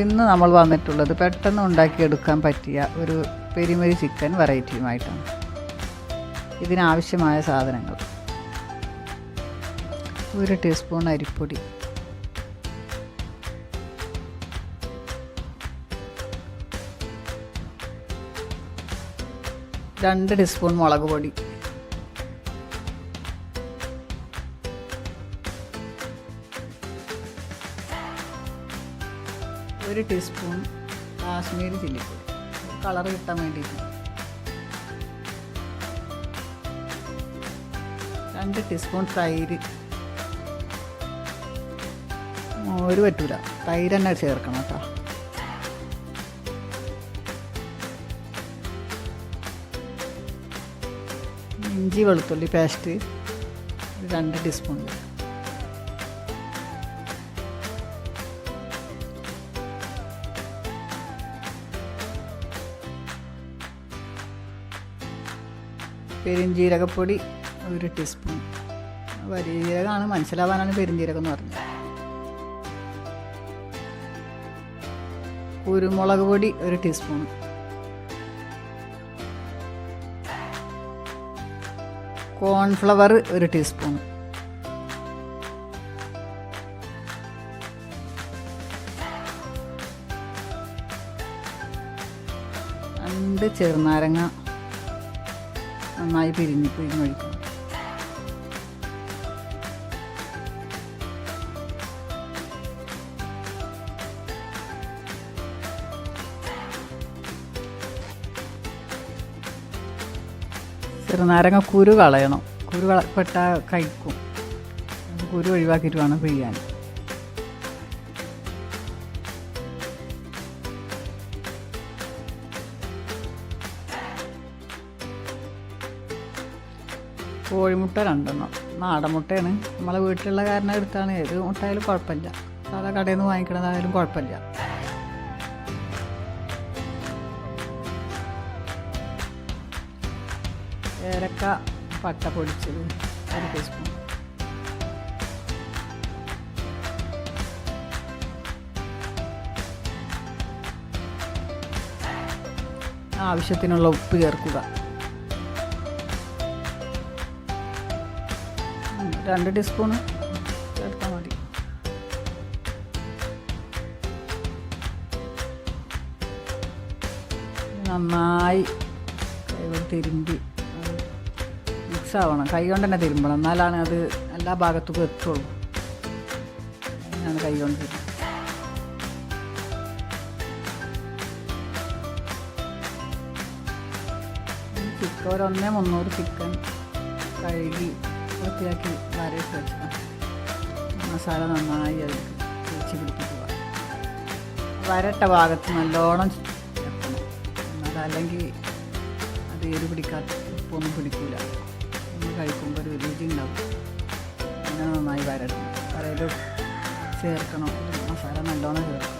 ഇന്ന് നമ്മൾ വന്നിട്ടുള്ളത് പെട്ടെന്ന് ഉണ്ടാക്കിയെടുക്കാൻ പറ്റിയ ഒരു പെരിമരി ചിക്കൻ വെറൈറ്റിയുമായിട്ടാണ്. ഇതിനാവശ്യമായ സാധനങ്ങൾ. ഒരു ടീസ്പൂൺ അരിപ്പൊടി. രണ്ട് ടീസ്പൂൺ മുളക് പൊടി. ഒരു ടീസ്പൂൺ കാശ്മീരി ചില്ലിപ്പൊടി. കളർ കിട്ടാൻ വേണ്ടിയിട്ട്. രണ്ട് ടീസ്പൂൺ തൈര്. ഒരു പറ്റൂല. തൈര് തന്നെ ചേർക്കണം കേട്ടോ. ഇഞ്ചി വെളുത്തുള്ളി പേസ്റ്റ് രണ്ട് ടീസ്പൂൺ. പെരുംജീരകപ്പൊടി ഒരു ടീസ്പൂൺ. വലിയ ജീരകമാണ് മനസ്സിലാവാനാണ് പെരുംജീരകം എന്ന് പറഞ്ഞത്. കുരുമുളക് പൊടി ഒരു ടീസ്പൂൺ. കോൺഫ്ലവർ ഒരു ടീസ്പൂൺ. രണ്ട് ചെറുനാരങ്ങ നന്നായി പിരിഞ്ഞ് പിരിഞ്ഞൊഴിക്കണം ചെറുനാരങ്ങ കുരു കളയണം. കുരു കളപ്പെട്ട കഴിക്കും. കുരു ഒഴിവാക്കിയിട്ട് വേണം പിഴിയാൻ. കോഴിമുട്ട രണ്ടെണ്ണം. നാടൻ മുട്ടയാണ് നമ്മളെ വീട്ടിലുള്ള കാരണം എടുത്താണ്. ഏത് മുട്ടയായാലും കുഴപ്പമില്ല. സാധാ കടയിൽ നിന്ന് വാങ്ങിക്കണതായാലും കുഴപ്പമില്ല. ഏലക്ക പട്ട പൊടിച്ചത് ഒരു ടീസ്പൂൺ ആവശ്യത്തിനുള്ള ഉപ്പ് ചേർക്കുക. രണ്ട് ടീസ്പൂണ് ചേർത്താൽ മതി. നന്നായി തിരുമ്പി മിക്സ് ആവണം. കൈ കൊണ്ട് തന്നെ തിരുമ്പണം. എന്നാലാണ് അത് എല്ലാ ഭാഗത്തും എത്തുള്ളൂ. ഞാൻ കൈ കൊണ്ട് ചിക്കൻ ഒരു ഒന്നേ മുന്നൂറ് ചിക്കൻ കഴുകി വൃത്തിയാക്കി വരയിട്ട് വെച്ചതാണ് മസാല നന്നായി അതിൽ തേച്ച് പിടിപ്പിക്കുക. വരട്ട ഭാഗത്ത് നല്ലോണം വെക്കണം അതല്ലെങ്കിൽ അത് എരി പിടിക്കാത്ത ഉപ്പൊന്നും പിടിക്കില്ല ഒന്ന് കഴിക്കുമ്പോൾ ഒരു രുചി ഉണ്ടാവും. അങ്ങനെ നന്നായി വരട്ടണം വരയിൽ ചേർക്കണം. മസാല നല്ലോണം ചേർക്കണം.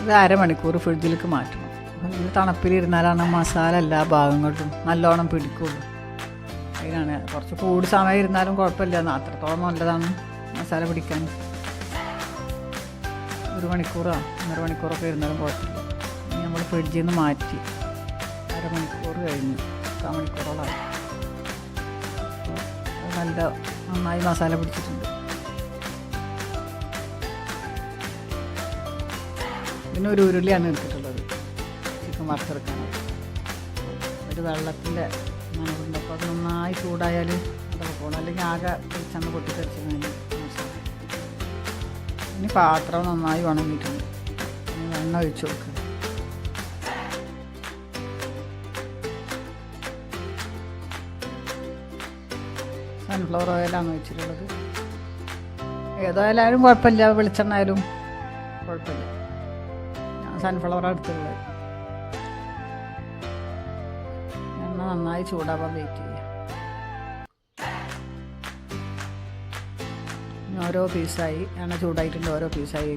ഇത് അരമണിക്കൂർ ഫ്രിഡ്ജിലേക്ക് മാറ്റണം. അതിൽ തണുപ്പിലിരുന്നാലാണ് മസാല എല്ലാ ഭാഗങ്ങളിലും നല്ലോണം പിടിക്കുള്ളൂ. അതിനാണ് കുറച്ച് കൂടി സമയം ഇരുന്നാലും കുഴപ്പമില്ല. അത്രത്തോളം നല്ലതാണ് മസാല പിടിക്കാൻ. ഒരു മണിക്കൂറോ ഒന്നര മണിക്കൂറൊക്കെ ഇരുന്നാലും കുഴപ്പമില്ല. നമ്മൾ ഫ്രിഡ്ജിൽ നിന്ന് മാറ്റി അരമണിക്കൂർ കഴിഞ്ഞു മുക്കാൽ മണിക്കൂറോളായി നല്ല നന്നായി മസാല പിടിച്ചിട്ടുണ്ട്. പിന്നെ ഒരു ഉരുളിയാണ് എടുത്തിട്ടുള്ളത്. ചിക്കൻ വറുത്തെടുക്കാൻ ഒരു വെള്ളത്തിന്റെ മണമുണ്ട്. അപ്പോൾ അത് നന്നായി ചൂടായാൽ അതൊക്കെ പോകണം അല്ലെങ്കിൽ ആകെ വെളിച്ചെണ്ണ പൊട്ടിത്തെറിച്ചതിന് ഇനി പാത്രം നന്നായി ഉണങ്ങിയിട്ടുണ്ട്. ഇനി വെണ്ണ ഒഴിച്ചു കൊടുക്കുക സൺഫ്ലവർ ഓയിലാണ് വെച്ചിട്ടുള്ളത് ഏതായാലും കുഴപ്പമില്ല. വെളിച്ചെണ്ണ ആയാലും കുഴപ്പമില്ല. സൺഫ്ലവർ എടുത്തുള്ളത് എണ്ണ നന്നായി ചൂടാവാൻ വെയിറ്റ് ചെയ്യുക. ഓരോ പീസായി എണ്ണ ചൂടായിട്ടുണ്ട് ഓരോ പീസായി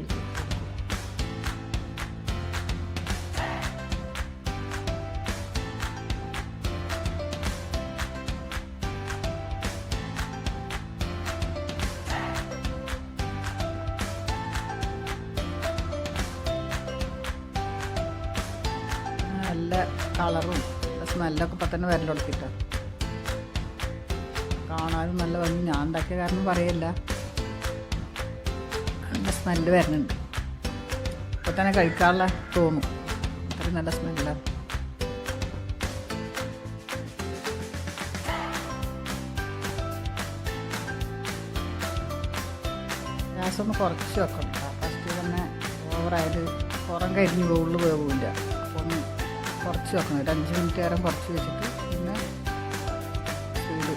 നല്ല കളറും സ്മെല്ലൊക്കെ ഇപ്പം തന്നെ വരൽ കാണാനും നല്ല ഭംഗി. ഞാൻ ഉണ്ടാക്കിയ കാരണം പറയല്ല. നല്ല സ്മെല്ല് വരുന്നുണ്ട്. ഇപ്പം തന്നെ കഴിക്കാനുള്ള തോന്നും. അത്രയും നല്ല സ്മെല്ല ഗ്യാസ് ഒന്ന് കുറച്ച് വെക്കണം. ഫസ്റ്റ് തന്നെ ഓവറായത് പുറം കരിഞ്ഞ് ഉള്ളു വേവില്ല. അപ്പം കുറച്ച് വെക്കണം. ഒരു അഞ്ച് മിനിറ്റ് നേരം കുറച്ച് വെച്ചിട്ട് പിന്നെ ചൂട്.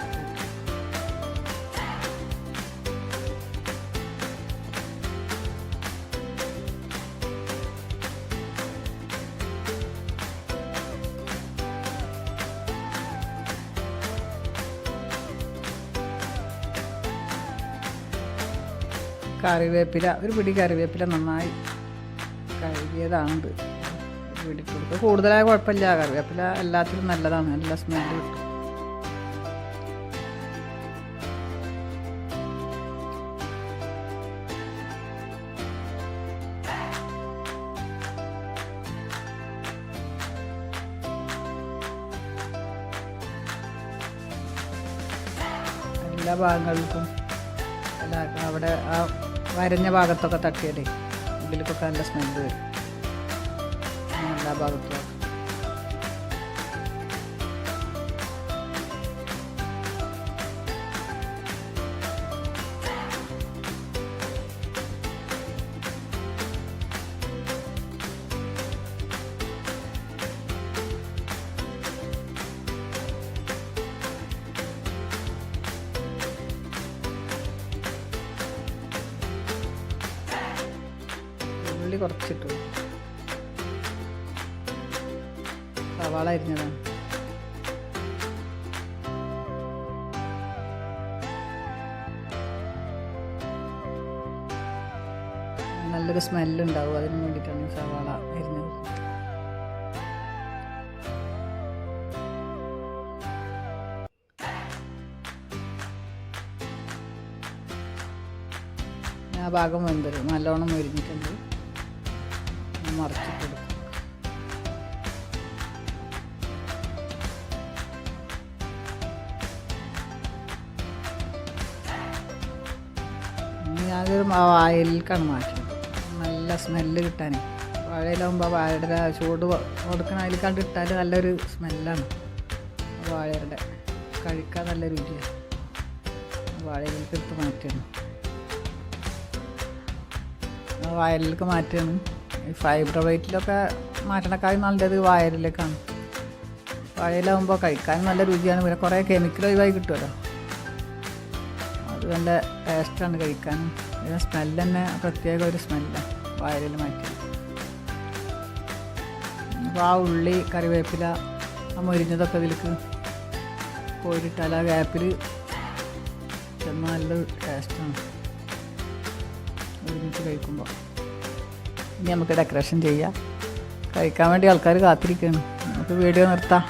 കറിവേപ്പില. ഒരു പിടി കറിവേപ്പില നന്നായി കഴുകിയതാണിത് കൊടുക്കുക കൂടുതലായ കുഴപ്പമില്ല. കറിവേപ്പില എല്ലാത്തിലും നല്ലതാണ്. നല്ല സ്മെല്ല് കിട്ടും. എല്ലാ ഭാഗങ്ങൾക്കും എല്ലാ അവിടെ ആ വരഞ്ഞ ഭാഗത്തൊക്കെ തട്ടിയതേ. ഇതിലൊക്കെ നല്ല സ്മെല്ല് വരും. അങ്ങനെ എല്ലാ ഭാഗത്തും ഉള്ളി കുറച്ചിട്ടു സവാള അരിഞ്ഞതാണ് നല്ലൊരു സ്മെല്ലുണ്ടാവും അതിന് വേണ്ടിയിട്ടാണ് സവാള അരിഞ്ഞത്. ആ ഭാഗം വെന്തരും. നല്ലോണം മുരിഞ്ഞിട്ടുണ്ട്. മറിച്ചിട്ട് ഞാനൊരു വായലിലേക്കാണ് മാറ്റുന്നത് നല്ല സ്മെല്ല് കിട്ടാനേ. വാഴയിലാകുമ്പോൾ വാഴയുടെ ചൂട് കൊടുക്കണ അതിൽ കണ്ട് ഇട്ടാൽ നല്ലൊരു സ്മെല്ലാണ് വാഴയുടെ. കഴിക്കാൻ നല്ല രുചിയാണ് വാഴയിലേക്ക് എടുത്ത് മാറ്റുകയാണ്. ആ വയലിലേക്ക് മാറ്റുകയാണ്. ഈ ഫൈബർ വൈറ്റിലൊക്കെ മാറ്റണക്കാളും നല്ലത് വയലിലേക്കാണ് വയലാകുമ്പോൾ കഴിക്കാൻ നല്ല രുചിയാണ്. പിന്നെ കുറേ കെമിക്കൽ ഒഴിവായി കിട്ടുമല്ലോ അത് നല്ല ടേസ്റ്റാണ് കഴിക്കാനും പിന്നെ സ്മെല്ല് തന്നെ പ്രത്യേക ഒരു സ്മെല്ലാണ് വയലിൽ മാറ്റി അപ്പോൾ ആ ഉള്ളി കറിവേപ്പില ആ മൊരിഞ്ഞതൊക്കെ ഇതിലേക്ക് കോരിട്ടാൽ ആ ഗ്യാപ്പിൽ ചെന്നാൽ നല്ല ടേസ്റ്റാണ് ഒരുമിച്ച് കഴിക്കുമ്പോൾ. ഇനി നമുക്ക് ഡെക്കറേഷൻ ചെയ്യാം. കഴിക്കാൻ വേണ്ടി ആൾക്കാർ കാത്തിരിക്കുകയാണ്. നമുക്ക് വീഡിയോ നിർത്താം.